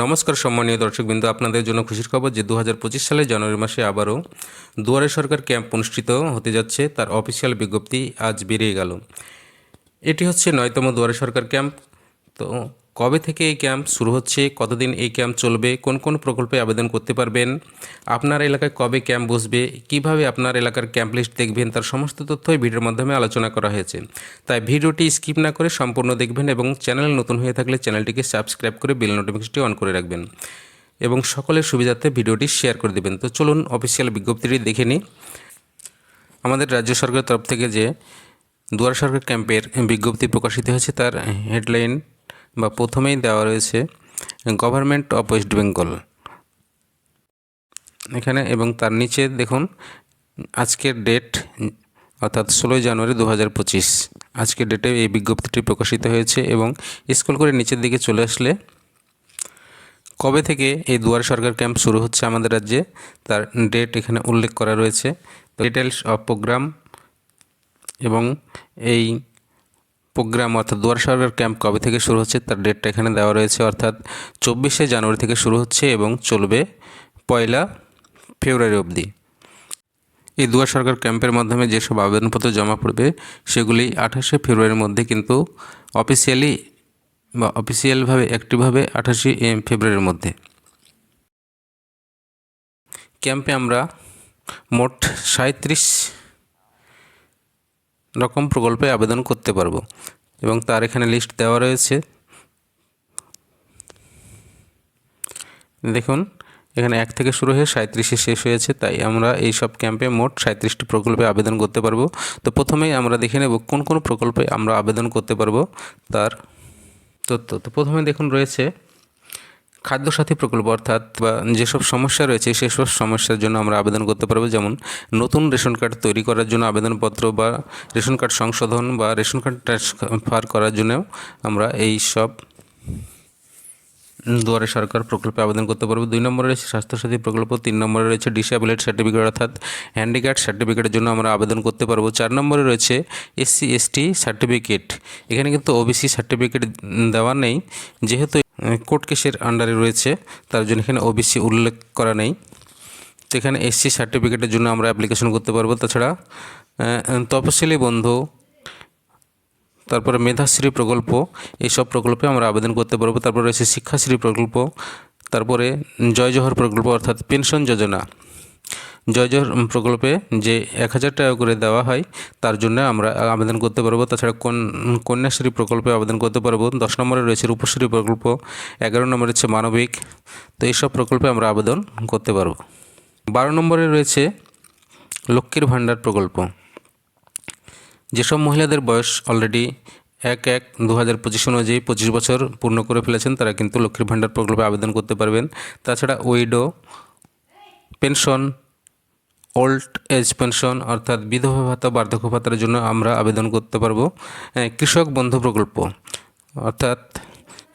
নমস্কার সম্মানীয় দর্শকবৃন্দ, আপনাদের জন্য খুশির খবর যে দু হাজার পঁচিশ সালে জানুয়ারি মাসে আবারও দুয়ারে সরকার ক্যাম্প অনুষ্ঠিত হতে যাচ্ছে, তার অফিসিয়াল বিজ্ঞপ্তি আজ বেরিয়ে গেল। এটি হচ্ছে নয়তম দুয়ারে সরকার ক্যাম্প। তো কবে থেকে এই ক্যাম্প শুরু হচ্ছে? কতদিন এই ক্যাম্প চলবে? কোন কোন প্রকল্পে আবেদন করতে পারবেন? আপনার এলাকায় কবে ক্যাম্প বসবে? কীভাবে আপনার এলাকার ক্যাম্প লিস্ট দেখবেন? তার সমস্ত তথ্যই ভিডিওর মাধ্যমে আলোচনা করা হয়েছে। তাই ভিডিওটি স্কিপ না করে সম্পূর্ণ দেখবেন এবং চ্যানেল নতুন হয়ে থাকলে চ্যানেলটিকে সাবস্ক্রাইব করে বেল নোটিফিকেশনটি অন করে রাখবেন এবং সকলের সুবিধার্থে ভিডিওটি শেয়ার করে দেবেন। তো চলুন অফিসিয়াল বিজ্ঞপ্তিটি দেখে নিই। আমাদের রাজ্য সরকারের তরফ থেকে যে দুয়ার সরকার ক্যাম্পের বিজ্ঞপ্তি প্রকাশিত হয়েছে, তার হেডলাইন বা প্রথমেই দেওয়া রয়েছে গভর্নমেন্ট অফ ওয়েস্ট বেঙ্গল। এখানে এবং তার নিচে দেখুন, আজকের ডেট, অর্থাৎ ষোলোই জানুয়ারি দু হাজার পঁচিশ। আজকের ডেটে এই বিজ্ঞপ্তিটি প্রকাশিত হয়েছে এবং স্কুল করে নিচের দিকে চলে আসলে কবে থেকে এই দুয়ারে সরকার ক্যাম্প শুরু হচ্ছে আমাদের রাজ্যে, তার ডেট এখানে উল্লেখ করা রয়েছে। ডিটেলস অফ প্রোগ্রাম এবং এই প্রোগ্রাম অর্থাৎ দুয়ার সরকার ক্যাম্প কবে থেকে শুরু হচ্ছে তার ডেটটা এখানে দেওয়া রয়েছে। অর্থাৎ চব্বিশে জানুয়ারি থেকে শুরু হচ্ছে এবং চলবে পয়লা ফেব্রুয়ারি অবধি। এই দুয়ার সরকার ক্যাম্পের মাধ্যমে যেসব আবেদনপত্র জমা পড়বে, সেগুলি আঠাশে ফেব্রুয়ারির মধ্যে কিন্তু অফিসিয়ালি বা অফিসিয়ালভাবে অ্যাক্টিভভাবে আঠাশে ফেব্রুয়ারির মধ্যে। ক্যাম্পে আমরা মোট সাঁত্রিশ রকম প্রকল্পে আবেদন করতে পারব। এবং তার এখানে লিস্ট দেওয়া রয়েছে। দেখুন, এখানে এক থেকে শুরু হয়ে সাঁত্রিশে শেষ হয়েছে, তাই আমরা এই সব ক্যাম্পে মোট সাঁত্রিশটি প্রকল্পে আবেদন করতে পারব। তো প্রথমেই আমরা দেখে নেব কোন কোন প্রকল্পে আমরা আবেদন করতে পারব তার তথ্য। তো প্রথমে দেখুন রয়েছে খাদ্যসাথী প্রকল্প অর্থাৎ বা যেসব সমস্যা রয়েছে, সেসব সমস্যার জন্য আমরা আবেদন করতে পারব। যেমন নতুন রেশন কার্ড তৈরি করার জন্য আবেদনপত্র বা রেশন কার্ড সংশোধন বা রেশন কার্ড ট্রান্সফার করার জন্যও আমরা এই সব দুয়ারে সরকার প্রকল্পে আবেদন করতে পারব। দুই নম্বরে রয়েছে স্বাস্থ্যসাথী প্রকল্প, তিন নম্বরে রয়েছে ডিসেবিলিট সার্টিফিকেট অর্থাৎ হ্যান্ডিক্যাপ সার্টিফিকেটের জন্য আমরা আবেদন করতে পারব। চার নম্বরে রয়েছে এসসি এসটি সার্টিফিকেট। এখানে কিন্তু ওবিসি সার্টিফিকেট দেওয়া নেই। যেহেতু কোর্ট কেসের আন্ডারে রয়েছে। তার জন্য এখানে ওবিসি উল্লেখ করা নেই। তো এখানে এসসি সার্টিফিকেটের জন্য আমরা অ্যাপ্লিকেশন করতে পারব। তাছাড়া তপশিলি বন্ধু, তারপরে মেধাশ্রী প্রকল্প, এইসব প্রকল্পে আমরা আবেদন করতে পারব। তারপরে রয়েছে শিক্ষাশ্রী প্রকল্প, তারপরে জয় জহর প্রকল্প, অর্থাৎ পেনশন যোজনা। জয় জোহর প্রকল্পে যে এক হাজার টাকা করে দেওয়া হয়, তার জন্য আমরা আবেদন করতে পারব। তাছাড়া কন্যাশ্রী প্রকল্পে আবেদন করতে পারব। দশ নম্বরে রয়েছে রূপশ্রী প্রকল্প, এগারো নম্বরে রয়েছে মানবিক। তো এইসব প্রকল্পে আমরা আবেদন করতে পারব। বারো নম্বরে রয়েছে লক্ষ্মীর ভাণ্ডার প্রকল্প। যেসব মহিলাদের বয়স অলরেডি এক এক দু হাজার পঁচিশ অনুযায়ী পঁচিশ বছর পূর্ণ করে ফেলেছেন, তারা কিন্তু লক্ষ্মীর ভাণ্ডার প্রকল্পে আবেদন করতে পারবেন। তাছাড়া widow, pension old age pension অর্থাৎ বিধবা ভাতা, বার্ধক্য ভাতার জন্য আমরা আবেদন করতে পারব কৃষক বন্ধু প্রকল্প। অর্থাৎ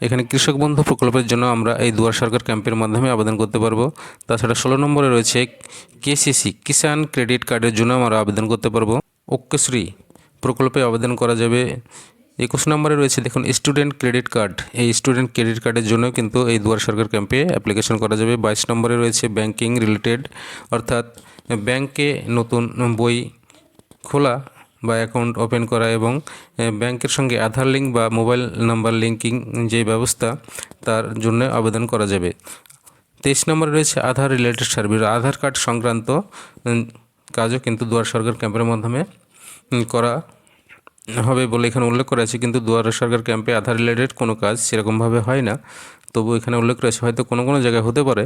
এখানে কৃষক বন্ধু প্রকল্পের জন্য আমরা এই দুয়ার সরকার ক্যাম্পের মাধ্যমে আবেদন করতে পারব। তাছাড়া ষোলো নম্বরে রয়েছে কেসিসি কিষাণ ক্রেডিট কার্ডের জন্য আমরা আবেদন করতে পারব। ঐক্যশ্রী প্রকল্পে আবেদন করা যাবে। একুশ নম্বরে রয়েছে, দেখুন, স্টুডেন্ট ক্রেডিট কার্ড। এই স্টুডেন্ট ক্রেডিট কার্ডের জন্য কিন্তু এই দুয়ার সরকার ক্যাম্পে অ্যাপ্লিকেশন করা যাবে। বাইশ নম্বরে রয়েছে, ব্যাংকিং রিলেটেড, অর্থাৎ ব্যাংকে নতুন বই খোলা বা অ্যাকাউন্ট ওপেন করা এবং ব্যাংকের সঙ্গে আধার লিঙ্ক বা মোবাইল নাম্বার লিঙ্কিং যে ব্যবস্থা, তার জন্য আবেদন করা যাবে। তেইশ নম্বরে রয়েছে Aadhaar related service. Aadhaar card সংক্রান্ত কাজও কিন্তু দুয়ার সরকার ক্যাম্পের মাধ্যমে করা হবে বলে এখানে উল্লেখ করা আছে। কিন্তু দুয়ার সরকার ক্যাম্পে আধার রিলেটেড কোনো কাজ সেরকমভাবে হয় না। তবু এখানে উল্লেখ রয়েছে, হয়তো কোনো কোনো জায়গায় হতে পারে।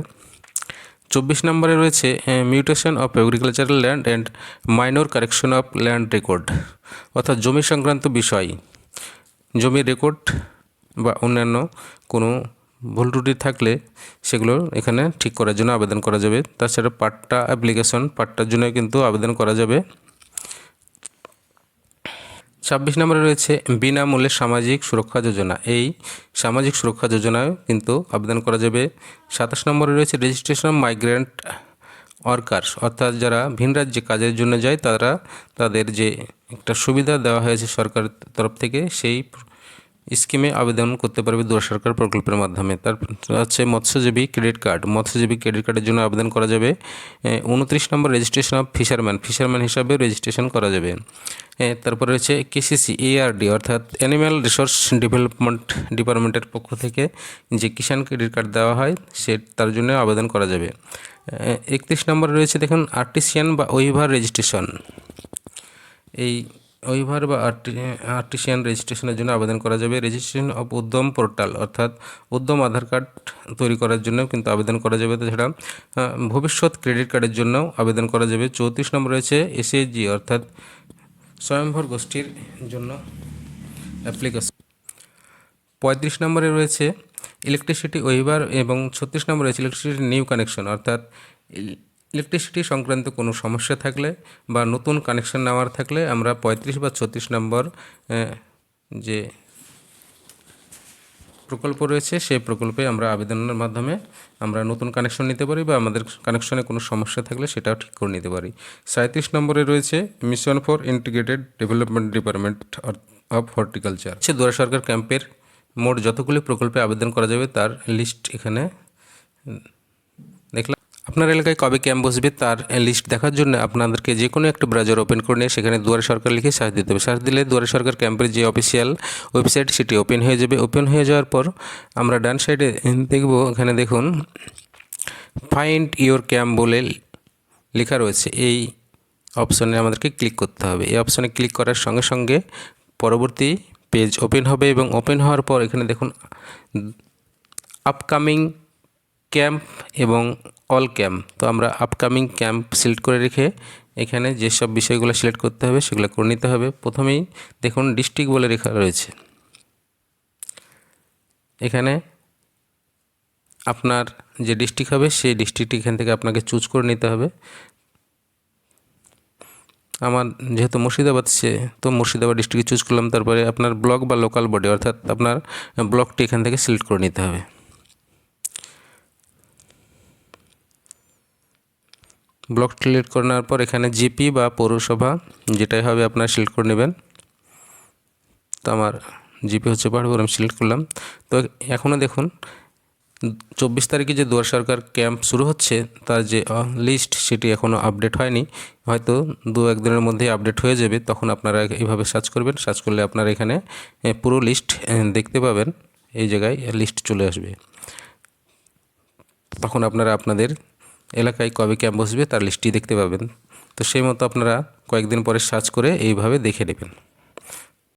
চব্বিশ নম্বরে রয়েছে mutation of agricultural land and minor correction of land record অর্থাৎ জমি সংক্রান্ত বিষয়। জমির রেকর্ড বা অন্যান্য কোনো ভুল ত্রুটি থাকলে সেগুলো এখানে ঠিক করার জন্য আবেদন করা যাবে। তাছাড়া পাট্টা অ্যাপ্লিকেশন পাট্টার জন্য কিন্তু আবেদন করা যাবে। ছাব্বিশ নম্বরে রয়েছে, বিনামূল্যে সামাজিক সুরক্ষা যোজনা। এই সামাজিক সুরক্ষা যোজনায় কিন্তু আবেদন করা যাবে। সাতাশ নম্বরে রয়েছে রেজিস্ট্রেশন মাইগ্রেন্ট ওয়ার্কার্স অর্থাৎ যারা ভিন রাজ্যে কাজের জন্য যায়, তারা তাদের যে একটা সুবিধা দেওয়া হয়েছে সরকারের তরফ থেকে, সেই স্কিমে আবেদন করতে পারবে দুয়ার সরকার প্রকল্পের মাধ্যমে। তারপর আছে মৎস্যজীবী ক্রেডিট কার্ড। মৎস্যজীবী ক্রেডিট কার্ডের জন্য আবেদন করা যাবে উনত্রিশ নম্বর রেজিস্ট্রেশন অফ ফিশারম্যান। ফিশারম্যান হিসাবে রেজিস্ট্রেশন করা যাবে। তারপরে রয়েছে কেসিসি, এআরডি, অর্থাৎ অ্যানিম্যাল রিসোর্স ডেভেলপমেন্ট ডিপার্টমেন্টের পক্ষ থেকে যে কিষাণ ক্রেডিট কার্ড দেওয়া হয়, সে, তার জন্য আবেদন করা যাবে। একত্রিশ নম্বর রয়েছে দেখুন, আর্টিসিয়ান বা ওইভার রেজিস্ট্রেশন। এই ওইভার বা আর্টি আর্টিসিয়ান রেজিস্ট্রেশনের জন্য আবেদন করা যাবে। রেজিস্ট্রেশন অফ উদ্যম পোর্টাল অর্থাৎ উদ্যম আধার কার্ড তৈরি করার জন্য কিন্তু আবেদন করা যাবে। তাছাড়া ভবিষ্যৎ ক্রেডিট কার্ডের জন্যও আবেদন করা যাবে। চৌত্রিশ নম্বর রয়েছে এসএইচজি অর্থাৎ স্বয়ংভর গোষ্ঠীর জন্য অ্যাপ্লিকেশন। পঁয়ত্রিশ নম্বরে রয়েছে ইলেকট্রিসিটি ওয়েভার এবং ছত্রিশ নম্বরে রয়েছে ইলেকট্রিসিটি নিউ কানেকশন অর্থাৎ ইলেকট্রিসিটি সংক্রান্ত কোনো সমস্যা থাকলে বা নতুন কানেকশন নেওয়ার থাকলে আমরা পঁয়ত্রিশ বা ছত্রিশ নম্বর যে প্রকল্প রয়েছে, সেই প্রকল্পে আমরা আবেদনের মাধ্যমে আমরা নতুন কানেকশন নিতে পারি বা আমাদের কানেকশনে কোনো সমস্যা থাকলে সেটাও ঠিক করে নিতে পারি। সাঁত্রিশ নম্বরে রয়েছে mission for integrated development department of horticulture হচ্ছে দুয়ারা সরকার ক্যাম্পের মোট যতগুলি প্রকল্পে আবেদন করা যাবে তার লিস্ট এখানে আপনার এলাকায় কবে ক্যাম্প বসবে তার লিস্ট দেখার জন্য আপনাদেরকে যে কোনো একটা ব্রাউজার ওপেন করে নিয়ে সেখানে দুয়ারে সরকার লিখে সার্চ দিতে হবে। সার্চ দিলে দুয়ারে সরকার ক্যাম্পের যে অফিসিয়াল ওয়েবসাইট সেটি ওপেন হয়ে যাবে। ওপেন হয়ে যাওয়ার পর আমরা ডান সাইডে দেখব, এখানে দেখুন ফাইন্ড ইওর ক্যাম্প বলে লেখা রয়েছে। এই অপশনে আমাদেরকে ক্লিক করতে হবে। এই অপশনে ক্লিক করার সঙ্গে সঙ্গে পরবর্তী পেজ ওপেন হবে এবং ওপেন হওয়ার পর এখানে দেখুন আপকামিং ক্যাম্প এবং অল ক্যাম্প। তো আমরা আপকামিং ক্যাম্প সিলেক্ট করে রেখে এখানে যেসব বিষয়গুলো সিলেক্ট করতে হবে সেগুলো করে নিতে হবে। প্রথমেই দেখুন ডিস্ট্রিক্ট বলে রেখা রয়েছে। এখানে আপনার যে ডিস্ট্রিক্ট হবে সেই ডিস্ট্রিক্ট এখান থেকে আপনাকে চুজ করে নিতে হবে। আমার যেহেতু মুর্শিদাবাদ সে, তো মুর্শিদাবাদ ডিস্ট্রিক্ট চুজ করলাম, তারপরে আপনার ব্লক বা লোকাল বডি অর্থাৎ আপনার ব্লকটি এখান থেকে সিলেক্ট করে নিতে হবে। ব্লক সিলেক্ট করে নেওয়ার পর এখানে জিপি বা পৌরসভা যেটাই হবে আপনার সিলেক্ট করে নেবেন। তো আমার জিপি হচ্ছে পাহাড়পুর আমি সিলেক্ট করলাম। তো এখনও দেখুন, চব্বিশ তারিখে যে দুয়ার সরকার ক্যাম্প শুরু হচ্ছে, তার যে লিস্ট সেটি এখনও আপডেট হয়নি। হয়তো দু একদিনের মধ্যেই আপডেট হয়ে যাবে, তখন আপনারা এইভাবে সার্চ করবেন। সার্চ করলে আপনারা এখানে পুরো লিস্ট দেখতে পাবেন। এই জায়গায় লিস্ট চলে আসবে। তখন আপনারা আপনাদের এলাকায় কবে ক্যাম্প বসবে তার লিস্টটি দেখতে পাবেন। তো সেই মতো আপনারা কয়েকদিন পরে সার্চ করে এইভাবে দেখে নেবেন।